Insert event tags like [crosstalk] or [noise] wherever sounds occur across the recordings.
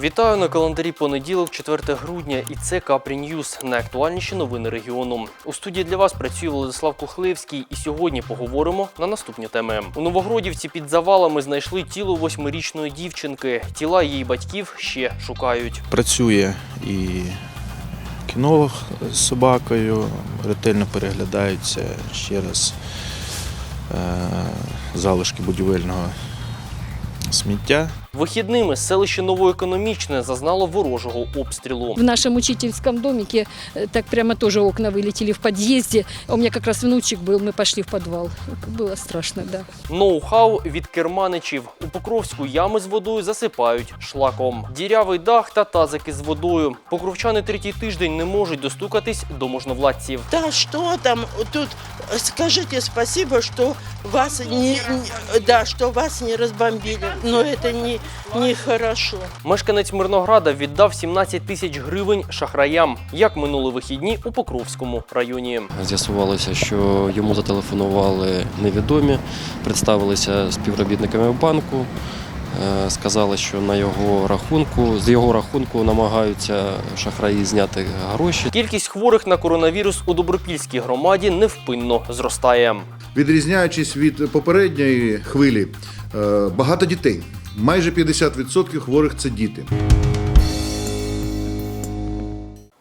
Вітаю на календарі понеділок, 4 грудня, і це Капрі Ньюс. Найактуальніші новини регіону. У студії для вас працює Владислав Кухлевський, і сьогодні поговоримо на наступні теми. У Новогродівці під завалами знайшли тіло восьмирічної дівчинки. Тіла її батьків ще шукають. Працює і кінолог з собакою, ретельно переглядаються ще раз е, залишки будівельного сміття. Вихідними селище Новоекономічне зазнало ворожого обстрілу. В нашем учительском домике э, так прямо тоже окна вылетели в подъезде. У меня как раз внучек был, мы пошли в подвал. Было страшно, да. Ноу-хау від керманичів. У Покровську ями з водою засипають шлаком. Дірявий дах та тазики з водою. Покровчани третій тиждень не можуть достукатись до можновладців. Да что там тут? Скажите спасибо, что вас не, не- да, что вас не разбомбили. Но это не нехорошо. Мешканець Мирнограда віддав 17 тисяч гривень шахраям, як минули вихідні у Покровському районі. З'ясувалося, що йому зателефонували невідомі, представилися співробітниками банку, е, сказали, що на його рахунку, з його рахунку намагаються шахраї зняти гроші. Кількість хворих на коронавірус у Добропільській громаді невпинно зростає. Відрізняючись від попередньої хвилі, е, багато дітей. Майже 50% хворих це діти.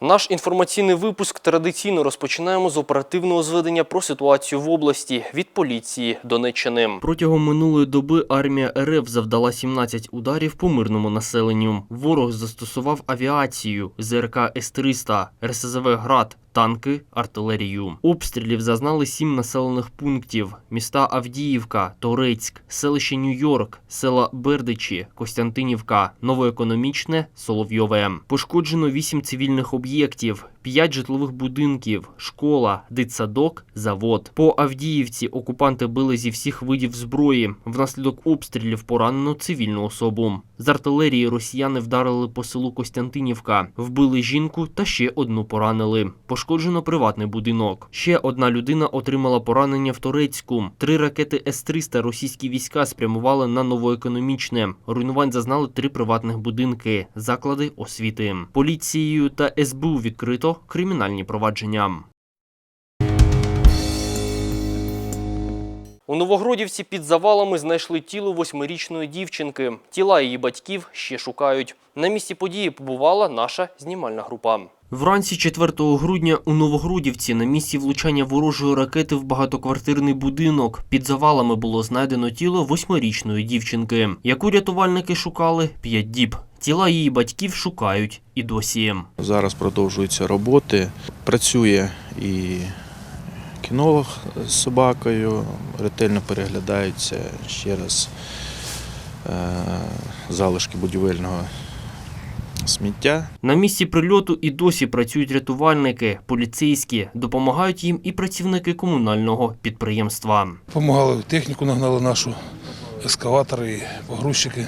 Наш інформаційний випуск традиційно розпочинаємо з оперативного зведення про ситуацію в області від поліції Донеччини. Протягом минулої доби армія РФ завдала 17 ударів по мирному населенню. Ворог застосував авіацію, ЗРК С-300, РСЗВ «Град», танки, артилерію. Обстрілів зазнали сім населених пунктів: міста Авдіївка, Торецьк, селище Нью-Йорк, села Бердичі, Костянтинівка, Новоекономічне, Соловйове. Пошкоджено вісім цивільних об'єктів. П'ять житлових будинків, школа, дитсадок, завод. По Авдіївці окупанти били зі всіх видів зброї. Внаслідок обстрілів поранено цивільну особу. З артилерії росіяни вдарили по селу Костянтинівка, вбили жінку та ще одну поранили. Пошкоджено приватний будинок. Ще одна людина отримала поранення в Торецьку. Три ракети С-300 російські війська спрямували на новоекономічне. Руйнувань зазнали три приватних будинки, заклади освіти. Поліцією та СБУ відкрито кримінальні провадження. У Новогродівці під завалами знайшли тіло восьмирічної дівчинки. Тіла її батьків ще шукають. На місці події побувала наша знімальна група. Вранці 4 грудня у Новогродівці на місці влучання ворожої ракети в багатоквартирний будинок під завалами було знайдено тіло восьмирічної дівчинки, яку рятувальники шукали 5 діб. Тіла її батьків шукають і досі. Зараз продовжуються роботи. Працює і кінолог з собакою, ретельно переглядаються ще раз е, залишки будівельного сміття. На місці прильоту і досі працюють рятувальники, поліцейські, допомагають їм і працівники комунального підприємства. Помагали техніку, нагнали нашу, ескаватори, і погрузчики.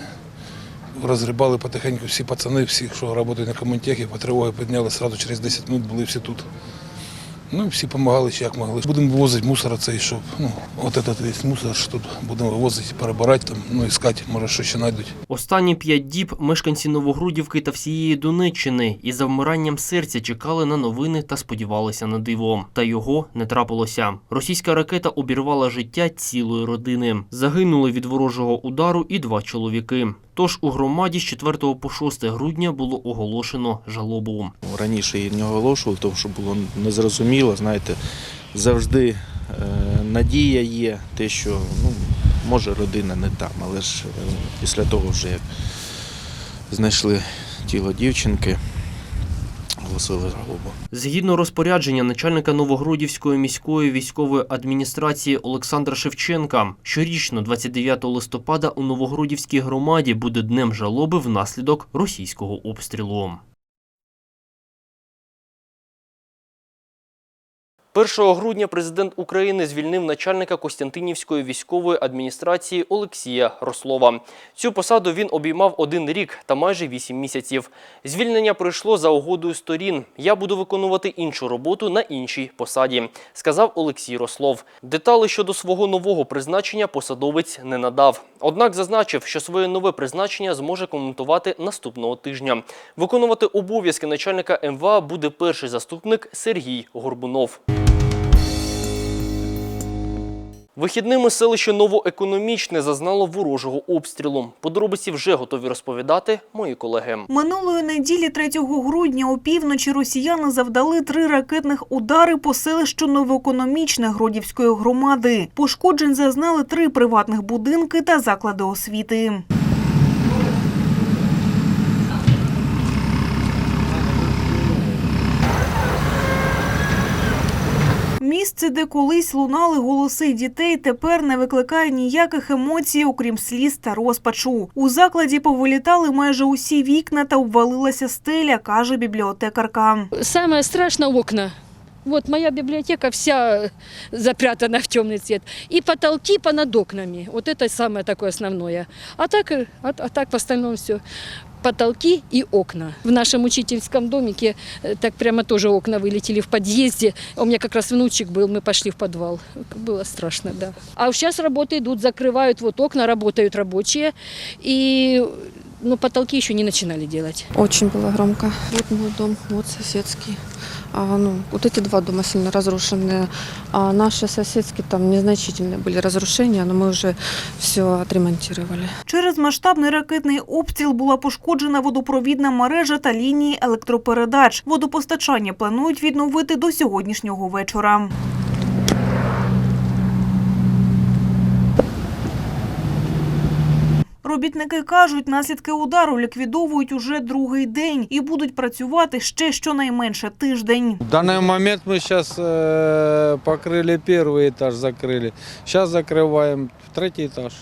Розгрібали потихеньку всі пацани, всі, що працюють на комунтехі, по тривоги підняли, одразу через 10 минут були всі тут. Ну всі допомагали, як могли. Будемо вивозити мусор цей, щоб ну, от этот весь мусор, що тут будемо вивозити, перебирати, там, ну, іскати, може, що ще знайдуть. Останні п'ять діб мешканці Новогрудівки та всієї Донеччини із завмиранням серця чекали на новини та сподівалися на диво. Та його не трапилося. Російська ракета обірвала життя цілої родини. Загинули від ворожого удару і два чоловіки. Тож у громаді з 4 по 6 грудня було оголошено жалобу. Раніше її не оголошували, тому що було незрозуміло. Знаєте, завжди е, надія є, те, що ну, може родина не там, але ж е, після того, вже як знайшли тіло дівчинки, оголосили жалобу. Згідно розпорядження начальника Новогродівської міської військової адміністрації Олександра Шевченка, щорічно 29 листопада у Новогродівській громаді буде днем жалоби внаслідок російського обстрілу. 1 грудня президент України звільнив начальника Костянтинівської військової адміністрації Олексія Рослова. Цю посаду він обіймав один рік та майже вісім місяців. Звільнення пройшло за угодою сторін. Я буду виконувати іншу роботу на іншій посаді, сказав Олексій Рослов. Детали щодо свого нового призначення посадовець не надав. Однак зазначив, що своє нове призначення зможе коментувати наступного тижня. Виконувати обов'язки начальника МВА буде перший заступник Сергій Горбунов. Вихідними селище Новоекономічне зазнало ворожого обстрілу. Подробиці вже готові розповідати мої колеги. Минулої неділі 3 грудня опівночі росіяни завдали три ракетних удари по селищу Новоекономічне Гродівської громади. Пошкоджень зазнали три приватних будинки та заклади освіти. Місце, де колись лунали голоси дітей, тепер не викликає ніяких емоцій, окрім сліз та розпачу. У закладі повилітали майже усі вікна та обвалилася стеля, каже бібліотекарка. Саме страшне окна. Вот моя библиотека вся запрятана в темный цвет. И потолки понад окнами. Вот это самое такое основное. А так, э, а, а так в остальном все. Потолки и окна. В нашем учительском домике э, так прямо тоже окна вылетели в подъезде. У меня как раз внучек был, мы пошли в подвал. Было страшно, да. А сейчас работы идут, закрывают вот окна, работают рабочие. И ну, потолки еще не начинали делать. Очень было громко. Вот мой дом, вот соседский. А, ну, вот эти два дома сильно разрушенные. А наши соседские там незначительные были разрушения, но мы уже все отремонтировали. Через масштабний ракетний обстріл була пошкоджена водопровідна мережа та лінії електропередач. Водопостачання планують відновити до сьогоднішнього вечора. Робітники кажуть, наслідки удару ліквідовують уже другий день і будуть працювати ще щонайменше тиждень. В данный момент мы сейчас покрыли первый этаж, закрыли. Сейчас закрываем третий этаж.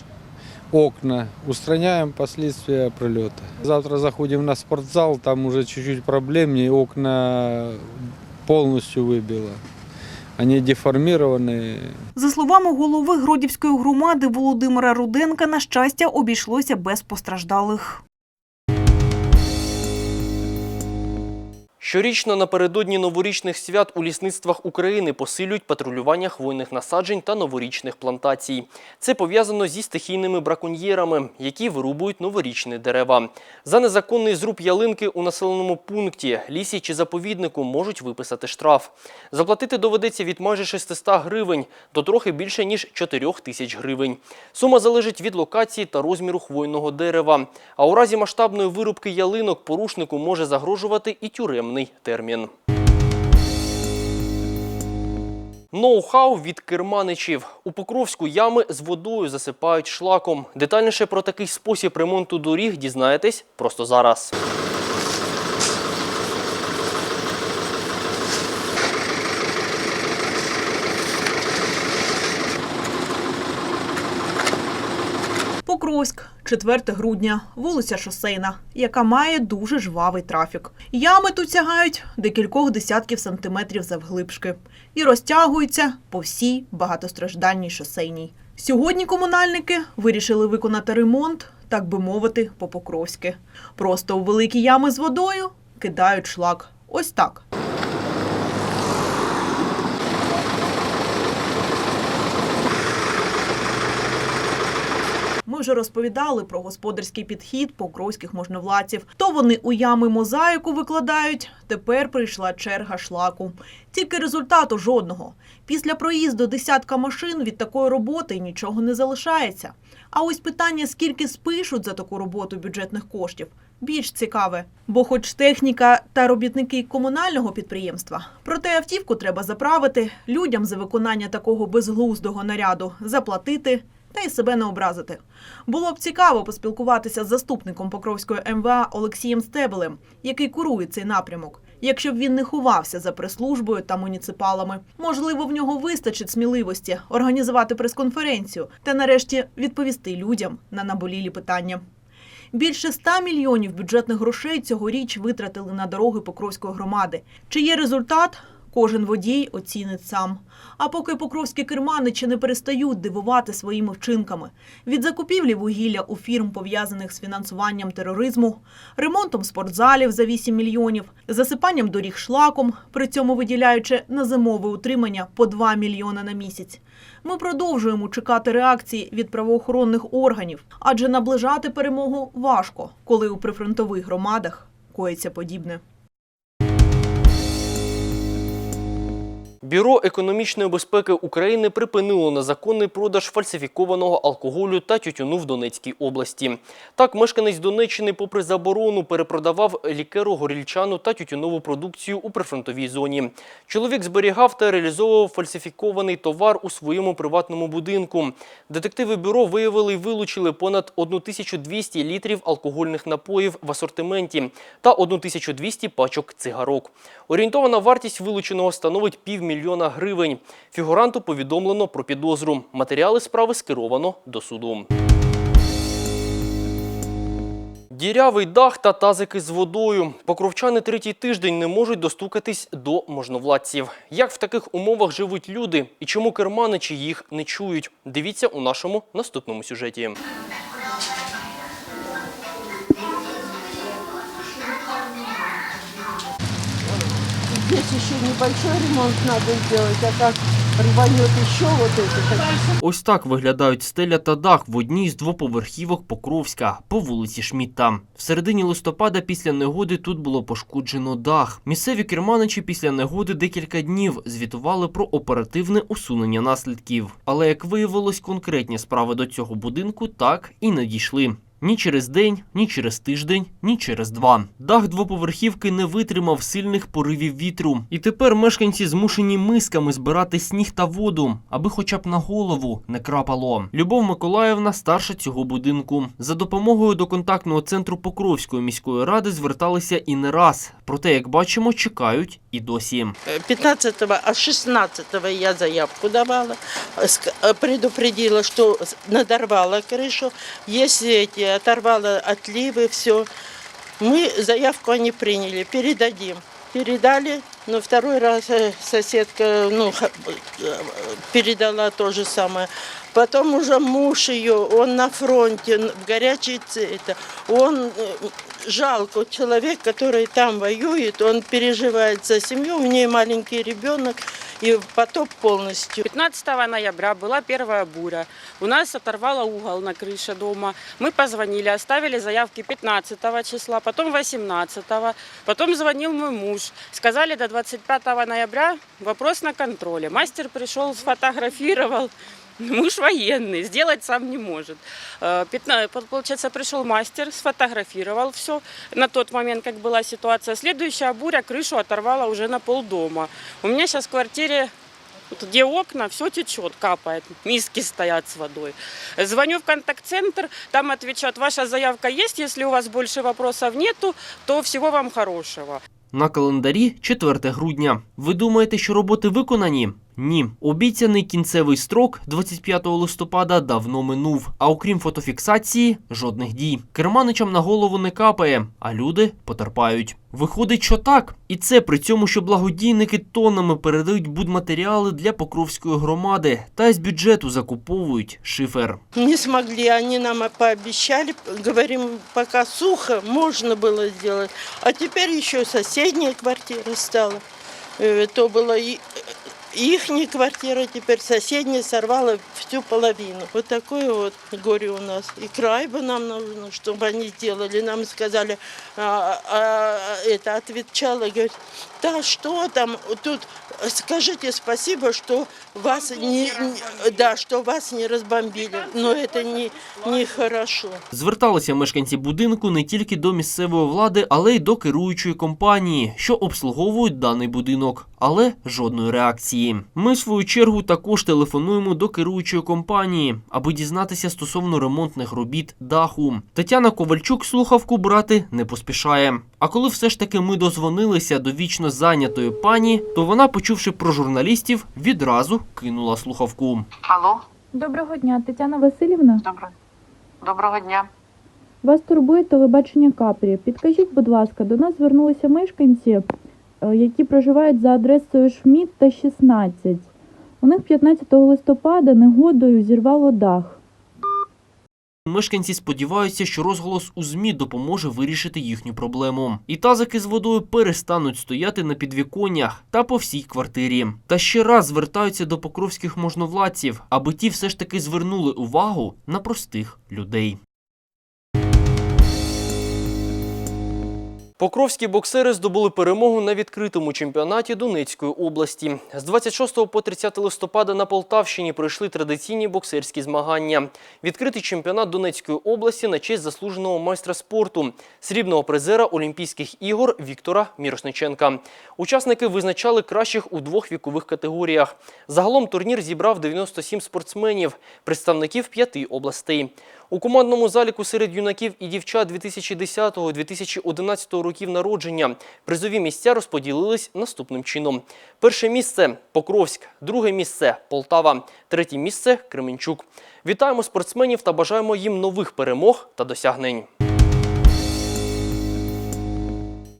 Окна. Устраняем последствия прилета. Завтра заходим на спортзал, там уже чуть-чуть проблемнее. Окна полностью выбило. Они деформовані. За словами голови Гродівської громади Володимира Руденка, на щастя, обійшлося без постраждалих. Щорічно напередодні новорічних свят у лісництвах України посилюють патрулювання хвойних насаджень та новорічних плантацій. Це пов'язано зі стихійними браконьєрами, які вирубують новорічні дерева. За незаконний зруб ялинки у населеному пункті, лісі чи заповіднику можуть виписати штраф. Заплатити доведеться від майже 600 гривень до трохи більше ніж 4 тисяч гривень. Сума залежить від локації та розміру хвойного дерева. А у разі масштабної вирубки ялинок порушнику може загрожувати і тюремний термін. Ноу-хау від керманичів. У Покровську ями з водою засипають шлаком. Детальніше про такий спосіб ремонту доріг дізнаєтесь просто зараз. Покровськ, 4 грудня, вулиця Шосейна, яка має дуже жвавий трафік. Ями тут сягають декількох десятків сантиметрів завглибшки і розтягуються по всій багатостраждальній шосейній. Сьогодні комунальники вирішили виконати ремонт, так би мовити, по покровськи. Просто у великі ями з водою кидають шлак. Ось так. Вже розповідали про господарський підхід покровських можновладців. То вони у ями мозаїку викладають. Тепер прийшла черга шлаку. Тільки результату жодного. Після проїзду десятка машин від такої роботи нічого не залишається. А ось питання, скільки спишуть за таку роботу бюджетних коштів, більш цікаве. Бо, хоч техніка та робітники комунального підприємства, проте автівку треба заправити, людям за виконання такого безглуздого наряду заплатити та й себе не образити. Було б цікаво поспілкуватися з заступником Покровської МВА Олексієм Стебелем, який курує цей напрямок. Якщо б він не ховався за прес-службою та муніципалами, можливо, в нього вистачить сміливості організувати прес-конференцію та нарешті відповісти людям на наболілі питання. Більше 100 мільйонів бюджетних грошей цьогоріч витратили на дороги Покровської громади. Чи є результат? Кожен водій оцінить сам. А поки покровські керманичі не перестають дивувати своїми вчинками від закупівлі вугілля у фірм, пов'язаних з фінансуванням тероризму, ремонтом спортзалів за 8 мільйонів, засипанням доріг шлаком, при цьому виділяючи на зимове утримання по 2 мільйони на місяць. Ми продовжуємо чекати реакції від правоохоронних органів, адже наближати перемогу важко, коли у прифронтових громадах коїться подібне. Бюро економічної безпеки України припинило незаконний продаж фальсифікованого алкоголю та тютюну в Донецькій області. Так, мешканець Донеччини, попри заборону, перепродавав лікеру, горільчану та тютюнову продукцію у прифронтовій зоні. Чоловік зберігав та реалізовував фальсифікований товар у своєму приватному будинку. Детективи бюро виявили і вилучили понад 1200 літрів алкогольних напоїв в асортименті та 1200 пачок цигарок. Орієнтована вартість вилученого становить півмільйона гривень. Фігуранту повідомлено про підозру. Матеріали справи скеровано до суду. Дірявий дах та тазики з водою. Покровчани третій тиждень не можуть достукатись до можновладців. Як в таких умовах живуть люди і чому керманичі їх не чують? Дивіться у нашому наступному сюжеті. Здесь еще небольшой ремонт надо сделать, а как рванет еще вот это. Ось так виглядають стеля та дах в одній з двоповерхівок Покровська по вулиці Шмітта. В середині листопада після негоди тут було пошкоджено дах. Місцеві керманичі після негоди декілька днів звітували про оперативне усунення наслідків. Але як виявилось, конкретні справи до цього будинку так і не дійшли. Ні через день, ні через тиждень, ні через два. Дах двоповерхівки не витримав сильних поривів вітру. І тепер мешканці змушені мисками збирати сніг та воду, аби хоча б на голову не крапало. Любов Миколаївна старша цього будинку. За допомогою до контактного центру Покровської міської ради зверталися і не раз. Проте, як бачимо, чекають і досі. 15 а 16 я заявку давала, ск- э, предупредила, что с- надорвала крышу, если эти оторвала отливы, все. Мы заявку они приняли, передадим. Передали, но второй раз э, соседка ну, ха- э, передала то же самое. Потом уже муж ее, он на фронте, в горячей это, он э, жалко человек, который там воюет, он переживает за семью, у нее маленький ребенок и потоп полностью. 15 ноября была первая буря. У нас оторвало угол на крыше дома. Мы позвонили, оставили заявки 15 числа, потом 18, потом звонил мой муж. Сказали до 25 ноября вопрос на контроле. Мастер пришел, сфотографировал. [laughs] Муж военный, сделать сам не может. Э, пятна- Получается, пришел мастер, сфотографировал все на тот момент, как была ситуация. Следующая буря крышу оторвала уже на полдома. У меня сейчас в квартире вот где окна, все течет, капает, миски стоят с водой. Звоню в контакт-центр, там отвечают, ваша заявка есть, если у вас больше вопросов нету, то всего вам хорошего. На календарі 4 грудня. Ви думаєте, що роботи виконані? Ні. Обіцяний кінцевий строк 25 листопада давно минув. А окрім фотофіксації, жодних дій. Керманичам на голову не капає, а люди потерпають. Виходить, що так. І це при цьому, що благодійники тоннами передають будматеріали для Покровської громади та з бюджету закуповують шифер. Не смогли, они нам пообещали, говорим, пока сухо, можно было сделать. А теперь еще соседняя квартира стала. Э, То была и их квартира, теперь соседняя сорвала всю половину. Вот такое вот горе у нас. И край бы нам нужно, чтобы они сделали. Нам сказали, а, а, это отвечала, говорит, да что там, тут скажите спасибо, что вас не, да, что вас не разбомбили. Но это не, не хорошо. Зверталися мешканці будинку не тільки до місцевої влади, але й до керуючої компанії, що обслуговують даний будинок, але жодної реакції. Ми, в свою чергу, також телефонуємо до керуючої компанії, аби дізнатися стосовно ремонтних робіт даху. Тетяна Ковальчук слухавку брати не поспішає. А коли все ж таки ми дозвонилися до вічно зайнятої пані, то вона, почувши про журналістів, відразу кинула слухавку. Алло, Доброго дня, Тетяна Васильівна. добро... доброго дня. Вас турбує телебачення Капрі. Підкажіть, будь ласка, до нас звернулися мешканці е, які проживають за адресою Шмідт та 16. У них 15 листопада негодою зірвало дах. Мешканці сподіваються, що розголос у ЗМІ допоможе вирішити їхню проблему. І тазики з водою перестануть стояти на підвіконнях та по всій квартирі. Та ще раз звертаються до покровських можновладців, аби ті все ж таки звернули увагу на простих людей. Покровські боксери здобули перемогу на відкритому чемпіонаті Донецької області. З 26 по 30 листопада на Полтавщині пройшли традиційні боксерські змагання. Відкритий чемпіонат Донецької області на честь заслуженого майстра спорту, срібного призера Олімпійських ігор Віктора Мірошниченка. Учасники визначали кращих у двох вікових категоріях. Загалом турнір зібрав 97 спортсменів, представників п'яти областей. У командному заліку серед юнаків і дівчат 2010-2011 років народження призові місця розподілились наступним чином. Перше місце – Покровськ, друге місце – Полтава, третє місце – Кременчук. Вітаємо спортсменів та бажаємо їм нових перемог та досягнень.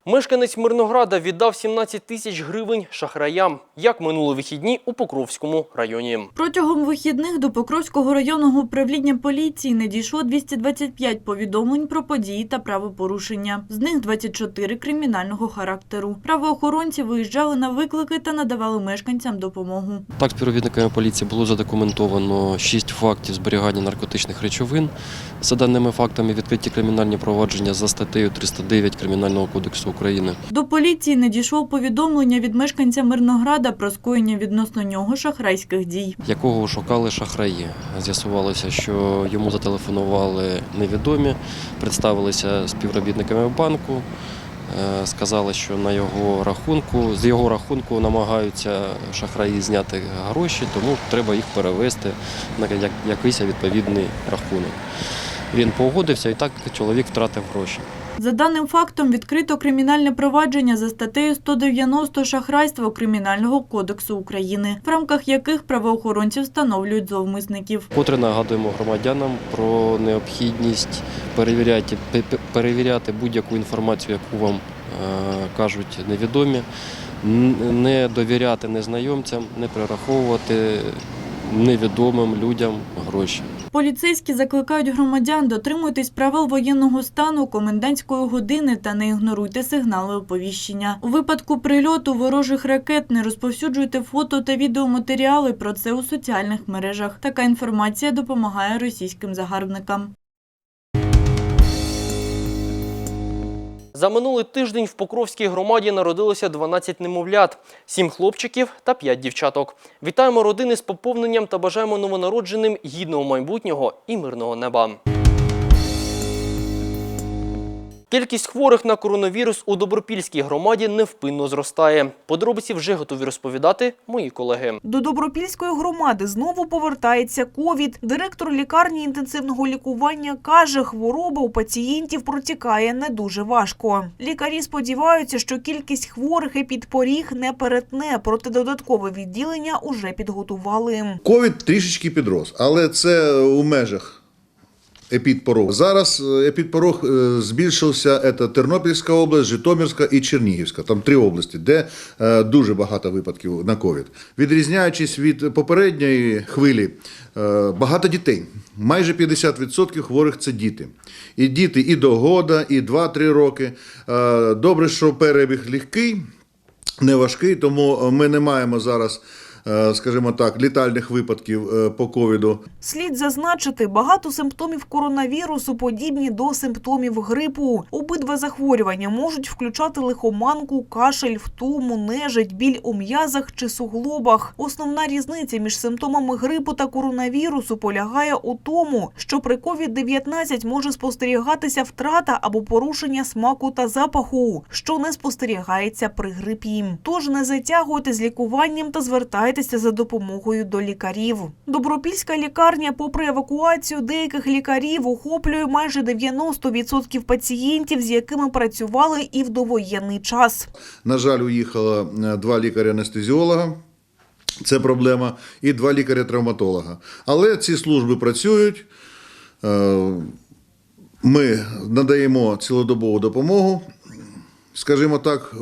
Мешканець Мирнограда віддав 17 тисяч гривень шахраям, як минули вихідні у Покровському районі. Протягом вихідних до Покровського районного управління поліції надійшло 225 повідомлень про події та правопорушення. З них 24 кримінального характеру. Правоохоронці виїжджали на виклики та надавали мешканцям допомогу. Так, співробітниками поліції було задокументовано 6 фактів зберігання наркотичних речовин. За даними фактами відкриті кримінальні провадження за статтею 309 Кримінального кодексу України. До поліції надійшло повідомлення від мешканця Мирнограда про скоєння відносно нього шахрайських дій. якого шукали шахраї. З'ясувалося, що йому зателефонували невідомі, представилися співробітниками банку, е, сказали, що на його рахунку, з його рахунку намагаються шахраї зняти гроші, тому треба їх перевести на якийсь відповідний рахунок. Він погодився і так чоловік втратив гроші. За даним фактом відкрито кримінальне провадження за статтею 190 шахрайство Кримінального кодексу України, в рамках яких правоохоронці встановлюють зловмисників. Котре нагадуємо громадянам про необхідність перевіряти, пе- пе- перевіряти будь-яку інформацію, яку вам е, кажуть невідомі, не довіряти незнайомцям, не перераховувати невідомим людям гроші. Поліцейські закликають громадян дотримуйтесь правил воєнного стану, комендантської години та не ігноруйте сигнали оповіщення. У випадку прильоту ворожих ракет не розповсюджуйте фото та відеоматеріали про це у соціальних мережах. Така інформація допомагає російським загарбникам. За минулий тиждень в Покровській громаді народилося 12 немовлят, 7 хлопчиків та 5 дівчаток. Вітаємо родини з поповненням та бажаємо новонародженим гідного майбутнього і мирного неба. Кількість хворих на коронавірус у Добропільській громаді невпинно зростає. Подробиці вже готові розповідати мої колеги. До Добропільської громади знову повертається ковід. Директор лікарні інтенсивного лікування каже, хвороба у пацієнтів протікає не дуже важко. Лікарі сподіваються, що кількість хворих і підпоріг не перетне, проте додаткове відділення уже підготували. Ковід трішечки підрос, але це у межах епідпорог. Зараз е, епідпорог е, збільшився це Тернопільська область, Житомирська і Чернігівська. Там три області, де е, дуже багато випадків на ковід. Відрізняючись від попередньої хвилі, багато дітей. Майже 50% хворих це діти. І діти і до года, і 2-3 роки. Добре, що перебіг легкий, не важкий, тому ми не маємо зараз, скажімо так, літальних випадків е, по ковіду. Слід зазначити, багато симптомів коронавірусу подібні до симптомів грипу. Обидва захворювання можуть включати лихоманку, кашель, втому, нежить, біль у м'язах чи суглобах. Основна різниця між симптомами грипу та коронавірусу полягає у тому, що при COVID-19 може спостерігатися втрата або порушення смаку та запаху, що не спостерігається при грипі. Тож не затягуйте з лікуванням та звертайтеся за допомогою до лікарів. Добропільська лікарня, попри евакуацію деяких лікарів, охоплює майже 90% пацієнтів, з якими працювали і в довоєнний час. На жаль, уїхало е, два лікаря-анестезіолога. Це проблема, і два лікаря-травматолога. Але ці служби працюють. Е, Ми надаємо цілодобову допомогу. скажімо так,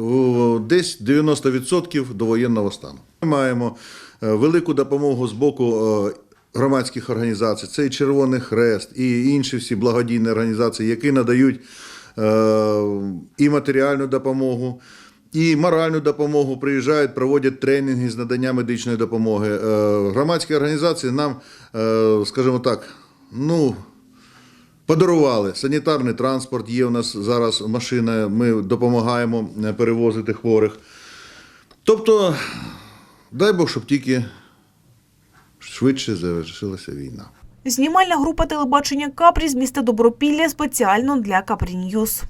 десь 90% до воєнного стану. Ми маємо е, велику допомогу з боку е, громадських організацій, це і Червоний Хрест, і інші всі благодійні організації, які надають е, і матеріальну допомогу. І моральну допомогу приїжджають, проводять тренінги з надання медичної допомоги. Громадські організації нам, скажімо так, ну, Подарували санітарний транспорт. Є у нас зараз машина. Ми допомагаємо перевозити хворих. Тобто, дай Бог, щоб тільки швидше завершилася війна. Знімальна група телебачення Капрі з міста Добропілля спеціально для Капрі Ньюз.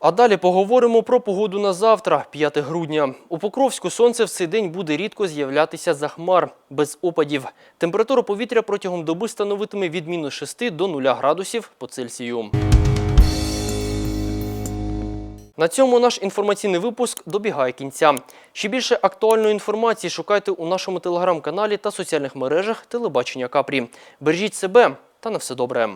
А далі поговоримо про погоду на завтра, 5 грудня. У Покровську сонце в цей день буде рідко з'являтися за хмар, без опадів. Температура повітря протягом доби становитиме від мінус 6 до 0 градусів по Цельсію. На цьому наш інформаційний випуск добігає кінця. Ще більше актуальної інформації шукайте у нашому телеграм-каналі та соціальних мережах телебачення Капрі. Бережіть себе та на все добре.